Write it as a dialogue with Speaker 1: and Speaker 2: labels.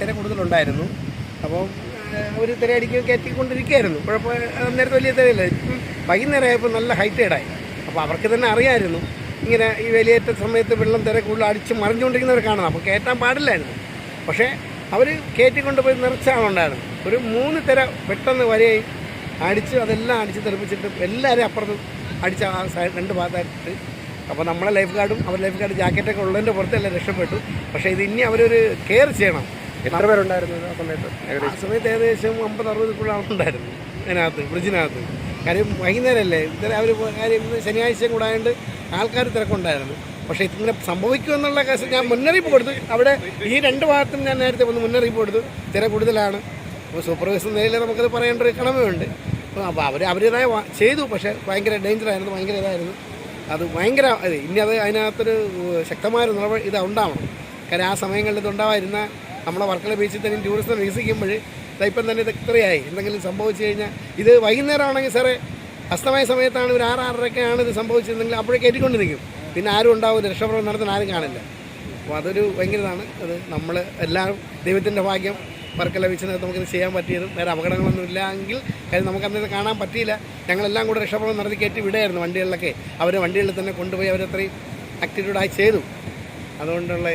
Speaker 1: തിര കൂടുതലുണ്ടായിരുന്നു. അപ്പോൾ ഒരു തിരയടിക്ക് കയറ്റിക്കൊണ്ടിരിക്കുകയായിരുന്നു. കുഴപ്പം നേരത്തെ വലിയ തിരയില്ല? വൈകുന്നേരം ആയപ്പോൾ നല്ല ഹൈറ്റേഡായി അപ്പോൾ അവർക്ക് തന്നെ അറിയാമായിരുന്നു ഇങ്ങനെ ഈ വലിയേറ്റ സമയത്ത് വെള്ളം തിര കൂടുതൽ അടിച്ച് മറിഞ്ഞുകൊണ്ടിരിക്കുന്നവർ കാണണം അപ്പോൾ കയറ്റാൻ പാടില്ലായിരുന്നു. പക്ഷേ അവർ കയറ്റിക്കൊണ്ട് പോയി നിറച്ചാണുണ്ടായിരുന്നു ഒരു മൂന്ന് തിര പെട്ടെന്ന് വരെയായി അടിച്ച് അതെല്ലാം അടിച്ച് തെറിപ്പിച്ചിട്ട് എല്ലാവരും അപ്പുറത്ത് അടിച്ച ആ സൈഡ് രണ്ട് ഭാഗത്തായിട്ട് അപ്പോൾ നമ്മളെ ലൈഫ് ഗാർഡും അവർ ലൈഫ് ഗാർഡ് ജാക്കറ്റൊക്കെ ഉള്ളതിന്റെ പുറത്തെല്ലാം രക്ഷപ്പെട്ടു. പക്ഷേ ഇത് ഇനി അവരൊരു കെയർ ചെയ്യണം.
Speaker 2: എത്ര പേരുണ്ടായിരുന്നു ആ സമയത്ത്?
Speaker 1: ആ സമയത്ത് ഏകദേശം അമ്പത് അറുപത് ആളുണ്ടായിരുന്നു അതിനകത്ത് ബ്രിഡ്ജിനകത്ത് കാര്യം വൈകുന്നേരമല്ലേ ഇത്ര അവർ കാര്യം ഇന്ന് ശനിയാഴ്ചയും കൂടെ ആയതുകൊണ്ട് ആൾക്കാർ തിരക്കുണ്ടായിരുന്നു. പക്ഷേ ഇതിങ്ങനെ സംഭവിക്കുമെന്നുള്ള കേസ് ഞാൻ മുന്നറിയിപ്പ് കൊടുത്തു. അവിടെ ഈ രണ്ട് ഭാഗത്തും ഞാൻ നേരത്തെ ഒന്ന് മുന്നറിയിപ്പ് കൊടുത്തു. തിര കൂടുതലാണ്. അപ്പോൾ സൂപ്പർവൈസർ നിലയിൽ നമുക്കത് പറയേണ്ട ഒരു കടമയുണ്ട്. അപ്പോൾ അവർ അവരുടേതായ ചെയ്തു. പക്ഷേ ഭയങ്കര ഡേഞ്ചറായിരുന്നു ഭയങ്കര ഇതായിരുന്നു. അത് ഭയങ്കര ഇനി അത് അതിനകത്തൊരു ശക്തമായൊരു നിലപാട് ഇത് ഉണ്ടാവണം കാരണം ആ സമയങ്ങളിൽ ഇത് ഉണ്ടാവാതിരുന്ന നമ്മളെ വർക്കല ബീച്ചിൽ തന്നെ ടൂറിസം വികസിക്കുമ്പോൾ ഇപ്പം തന്നെ ഇത് ഇത്രയായി. എന്തെങ്കിലും സംഭവിച്ചു കഴിഞ്ഞാൽ ഇത് വൈകുന്നേരമാണെങ്കിൽ സാറേ അസ്തമായ സമയത്താണ് ഒരു ആറ് ഇത് സംഭവിച്ചിരുന്നെങ്കിൽ അപ്പോഴേ കയറ്റിക്കൊണ്ട് നിൽക്കും പിന്നെ ആരും ഉണ്ടാവില്ല രക്ഷപ്രവർത്തനം നടത്താൻ ആരും കാണില്ല. അപ്പോൾ അതൊരു ഭയങ്കര ഇതാണ് അത് നമ്മൾ എല്ലാവരും ദൈവത്തിന്റെ ഭാഗ്യം വർക്കല ബീച്ചിനകത്ത് നമുക്കിത് ചെയ്യാൻ പറ്റിയതും വേറെ അപകടങ്ങളൊന്നും ഇല്ലെങ്കിൽ കാര്യം നമുക്ക് അന്നേരം കാണാൻ പറ്റിയില്ല. ഞങ്ങളെല്ലാം കൂടെ രക്ഷപ്രവർത്തനം നടത്തി കയറ്റി വിടുകയായിരുന്നു വണ്ടികളിലൊക്കെ. അവർ വണ്ടികളിൽ തന്നെ കൊണ്ടുപോയി അവരത്രയും ആക്ടിറ്റ്യൂഡായി ചെയ്തു. അതുകൊണ്ടുള്ള